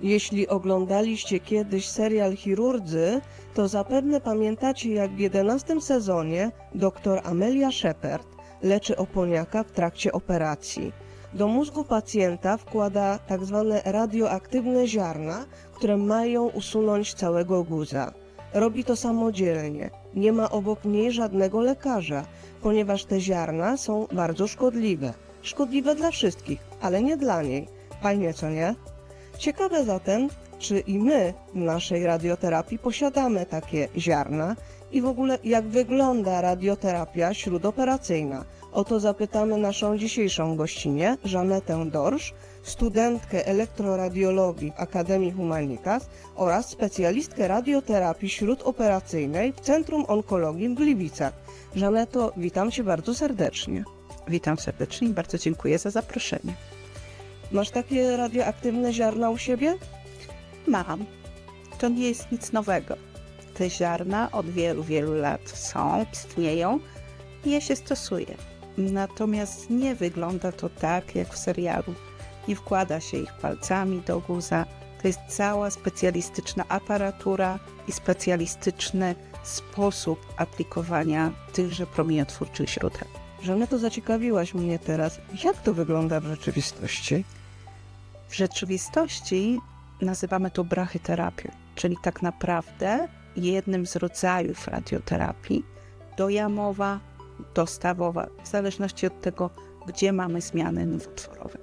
Jeśli oglądaliście kiedyś serial Chirurdzy, to zapewne pamiętacie, jak w 11 sezonie dr Amelia Shepard leczy oponiaka w trakcie operacji. Do mózgu pacjenta wkłada tak zwane radioaktywne ziarna, które mają usunąć całego guza. Robi to samodzielnie. Nie ma obok niej żadnego lekarza, ponieważ te ziarna są bardzo szkodliwe. Szkodliwe dla wszystkich, ale nie dla niej. Fajnie, co nie? Ciekawe zatem, czy i my w naszej radioterapii posiadamy takie ziarna i w ogóle jak wygląda radioterapia śródoperacyjna. O to zapytamy naszą dzisiejszą gościnię, Żanetę Dorsz, studentkę elektroradiologii Akademii Humanitas oraz specjalistkę radioterapii śródoperacyjnej w Centrum Onkologii w Gliwicach. Żaneto, witam Cię bardzo serdecznie. Witam serdecznie i bardzo dziękuję za zaproszenie. Masz takie radioaktywne ziarna u siebie? Mam. To nie jest nic nowego. Te ziarna od wielu, wielu lat są, istnieją i je się stosuje. Natomiast nie wygląda to tak jak w serialu. Nie wkłada się ich palcami do guza. To jest cała specjalistyczna aparatura i specjalistyczny sposób aplikowania tychże promieniotwórczych źródeł. Żaneto, zaciekawiłaś mnie teraz. Jak to wygląda w rzeczywistości? W rzeczywistości nazywamy to brachyterapią, czyli tak naprawdę jednym z rodzajów radioterapii dojamowa, dostawowa, w zależności od tego, gdzie mamy zmiany nowotworowe.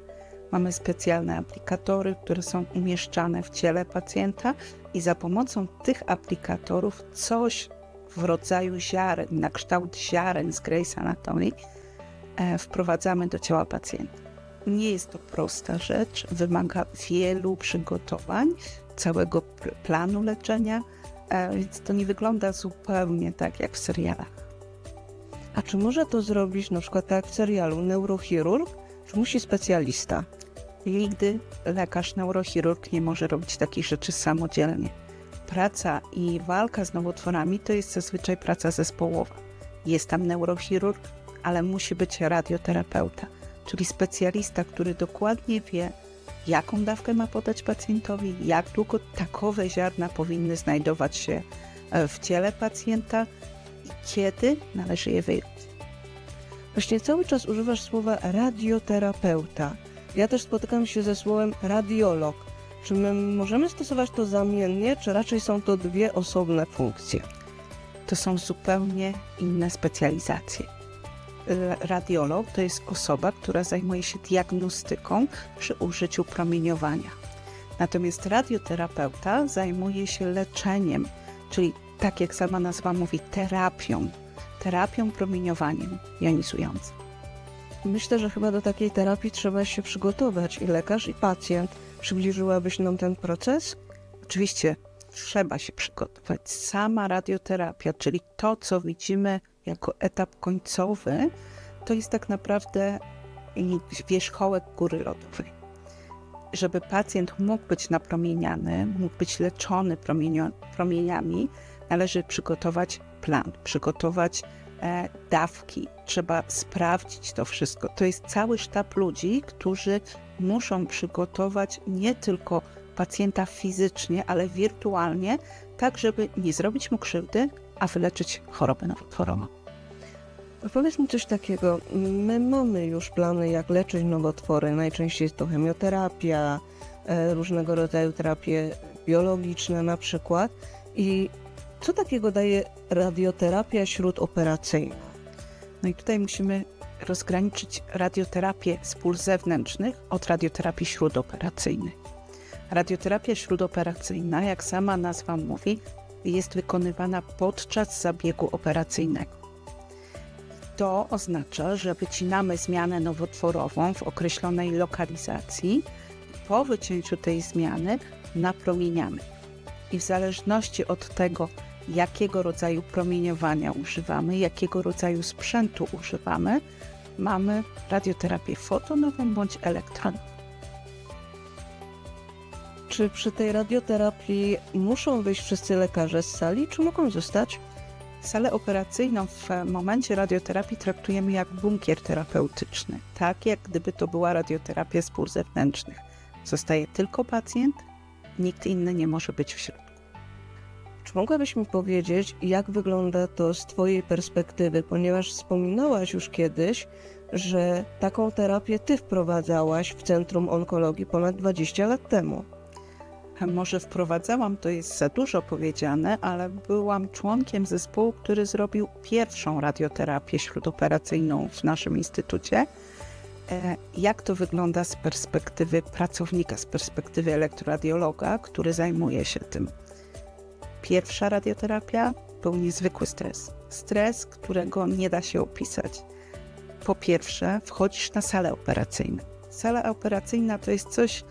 Mamy specjalne aplikatory, które są umieszczane w ciele pacjenta i za pomocą tych aplikatorów coś w rodzaju ziaren, na kształt ziaren z Grey's Anatomy e, wprowadzamy do ciała pacjenta. Nie jest to prosta rzecz, wymaga wielu przygotowań, całego pl- planu leczenia, e, więc to nie wygląda zupełnie tak jak w serialach. A czy może to zrobić na przykład tak jak w serialu neurochirurg, czy musi specjalista? Nigdy lekarz neurochirurg nie może robić takich rzeczy samodzielnie. Praca i walka z nowotworami to jest zazwyczaj praca zespołowa. Jest tam neurochirurg, ale musi być radioterapeuta, czyli specjalista, który dokładnie wie, jaką dawkę ma podać pacjentowi, jak długo takowe ziarna powinny znajdować się e, w ciele pacjenta i kiedy należy je wyjąć. Właśnie cały czas używasz słowa radioterapeuta. Ja też spotykam się ze słowem radiolog. Czy my możemy stosować to zamiennie, czy raczej są to dwie osobne funkcje? to są zupełnie inne specjalizacje. Radiolog to jest osoba, która zajmuje się diagnostyką przy użyciu promieniowania. Natomiast radioterapeuta zajmuje się leczeniem, czyli tak jak sama nazwa mówi, terapią, terapią promieniowaniem jonizującym. Myślę, że chyba do takiej terapii trzeba się przygotować i lekarz, i pacjent. Przybliżyłabyś nam ten proces? Oczywiście trzeba się przygotować. Sama radioterapia, czyli to, co widzimy jako etap końcowy, to jest tak naprawdę wierzchołek góry lodowej. Żeby pacjent mógł być napromieniany, mógł być leczony promieniami, należy przygotować plan, przygotować dawki. Trzeba sprawdzić to wszystko. To jest cały sztab ludzi, którzy muszą przygotować nie tylko pacjenta fizycznie, ale wirtualnie, tak żeby nie zrobić mu krzywdy, a wyleczyć chorobę nowotworową. Powiedz mi coś takiego. My mamy już plany, jak leczyć nowotwory. Najczęściej jest to chemioterapia, e, różnego rodzaju terapie biologiczne na przykład. I co takiego daje radioterapia śródoperacyjna? No i tutaj musimy rozgraniczyć radioterapię z pól zewnętrznych od radioterapii śródoperacyjnej. Radioterapia śródoperacyjna, jak sama nazwa mówi, jest wykonywana podczas zabiegu operacyjnego. To oznacza, że wycinamy zmianę nowotworową w określonej lokalizacji po wycięciu tej zmiany napromieniamy. I w zależności od tego, jakiego rodzaju promieniowania używamy, jakiego rodzaju sprzętu używamy, mamy radioterapię fotonową bądź elektronową. Czy przy tej radioterapii muszą wyjść wszyscy lekarze z sali, czy mogą zostać? Salę operacyjną w momencie radioterapii traktujemy jak bunkier terapeutyczny, tak jak gdyby to była radioterapia z pól zewnętrznych. Zostaje tylko pacjent nikt inny nie może być w środku. Mogłabyś mi powiedzieć, jak wygląda to z Twojej perspektywy, ponieważ wspominałaś już kiedyś, że taką terapię Ty wprowadzałaś w Centrum Onkologii ponad 20 lat temu. Może wprowadzałam, to jest za dużo powiedziane, ale byłam członkiem zespołu, który zrobił pierwszą radioterapię śródoperacyjną w naszym instytucie. E, Jak to wygląda z perspektywy pracownika, z perspektywy elektroradiologa, który zajmuje się tym? Pierwsza radioterapia był niezwykły stres. Stres, którego nie da się opisać. Po pierwsze, wchodzisz na salę operacyjną. Sala operacyjna to jest coś,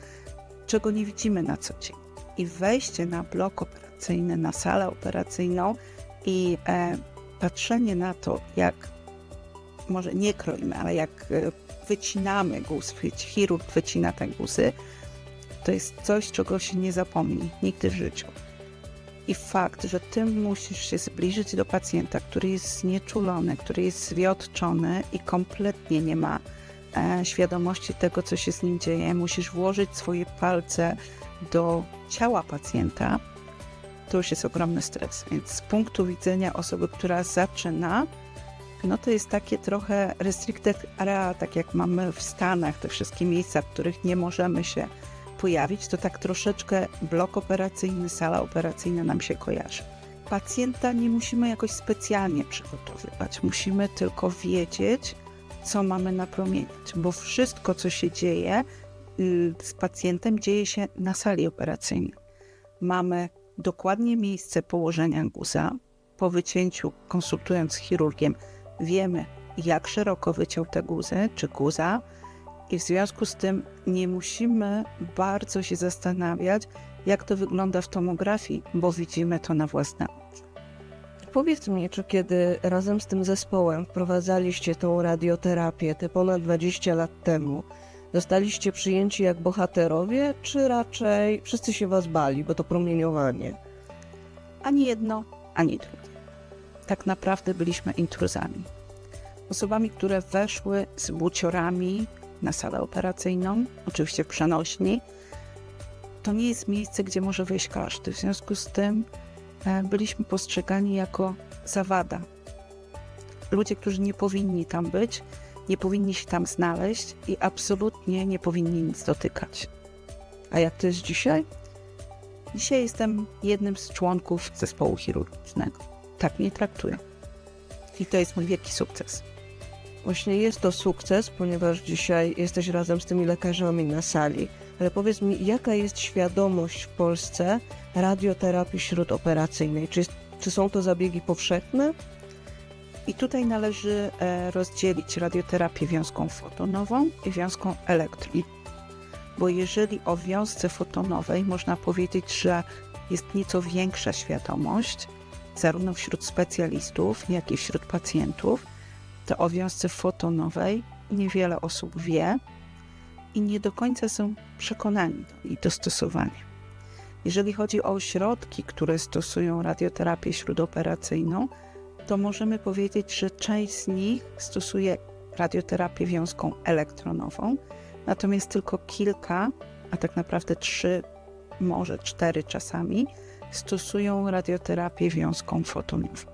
czego nie widzimy na co dzień. I wejście na blok operacyjny, na salę operacyjną i e, patrzenie na to, jak może nie kroimy, ale jak e, wycinamy guz, chirurg wycina te guzy, to jest coś, czego się nie zapomni nigdy w życiu. I fakt, że ty musisz się zbliżyć do pacjenta, który jest znieczulony, który jest zwiotczony i kompletnie nie ma e, świadomości tego, co się z nim dzieje, musisz włożyć swoje palce do ciała pacjenta, to już jest ogromny stres. Więc z punktu widzenia osoby, która zaczyna, no to jest takie trochę restricted area, tak jak mamy w Stanach, te wszystkie miejsca, w których nie możemy się pojawić, to tak troszeczkę blok operacyjny, sala operacyjna nam się kojarzy. Pacjenta nie musimy jakoś specjalnie przygotowywać, musimy tylko wiedzieć, co mamy napromieniać, bo wszystko, co się dzieje y, z pacjentem, dzieje się na sali operacyjnej. Mamy dokładnie miejsce położenia guza. Po wycięciu, konsultując z chirurgiem, wiemy, jak szeroko wyciął te guzy, czy guza, i w związku z tym nie musimy bardzo się zastanawiać, jak to wygląda w tomografii, bo widzimy to na własne oczy. Powiedz mi, czy kiedy razem z tym zespołem wprowadzaliście tą radioterapię te ponad 20 lat temu, zostaliście przyjęci jak bohaterowie, czy raczej wszyscy się was bali, bo to promieniowanie? Ani jedno, ani drugie. Tak naprawdę byliśmy intruzami. Osobami, które weszły z buciorami na salę operacyjną, oczywiście w przenośni. To nie jest miejsce, gdzie może wejść każdy. W związku z tym e, byliśmy postrzegani jako zawada. Ludzie, którzy nie powinni tam być, nie powinni się tam znaleźć i absolutnie nie powinni nic dotykać. A jak to jest dzisiaj? Dzisiaj jestem jednym z członków zespołu chirurgicznego. Tak mnie traktują. I to jest mój wielki sukces. Właśnie jest to sukces, ponieważ dzisiaj jesteś razem z tymi lekarzami na sali. Ale powiedz mi, jaka jest świadomość w Polsce radioterapii śródoperacyjnej? Czy, jest, czy są to zabiegi powszechne? I tutaj należy e, rozdzielić radioterapię wiązką fotonową i wiązką elektro. Bo jeżeli o wiązce fotonowej można powiedzieć, że jest nieco większa świadomość, zarówno wśród specjalistów, jak i wśród pacjentów, wiązce fotonowej niewiele osób wie i nie do końca są przekonani do jej dostosowania. Jeżeli chodzi o ośrodki, które stosują radioterapię śródoperacyjną, to możemy powiedzieć, że część z nich stosuje radioterapię wiązką elektronową, natomiast tylko kilka, a tak naprawdę trzy, może cztery czasami, stosują radioterapię wiązką fotonową.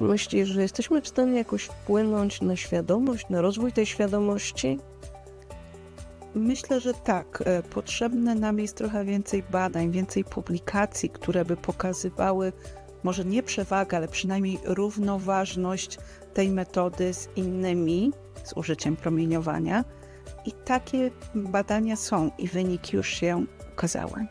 Myślisz, że jesteśmy w stanie jakoś wpłynąć na świadomość, na rozwój tej świadomości? Myślę, że tak. E, Potrzebne nam jest trochę więcej badań, więcej publikacji, które by pokazywały może nie przewagę, ale przynajmniej równoważność tej metody z innymi, z użyciem promieniowania. I takie badania są i wyniki już się ukazały.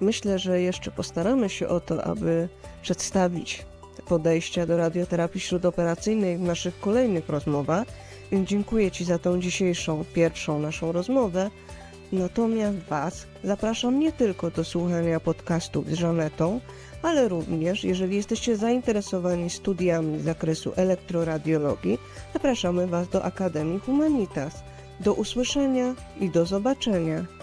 Myślę, że jeszcze postaramy się o to, aby przedstawić podejścia do radioterapii śródoperacyjnej w naszych kolejnych rozmowach. Dziękuję Ci za tą dzisiejszą, pierwszą naszą rozmowę. Natomiast Was zapraszam nie tylko do słuchania podcastów z Żanetą, ale również, jeżeli jesteście zainteresowani studiami z zakresu elektroradiologii, zapraszamy Was do Akademii Humanitas. Do usłyszenia i do zobaczenia.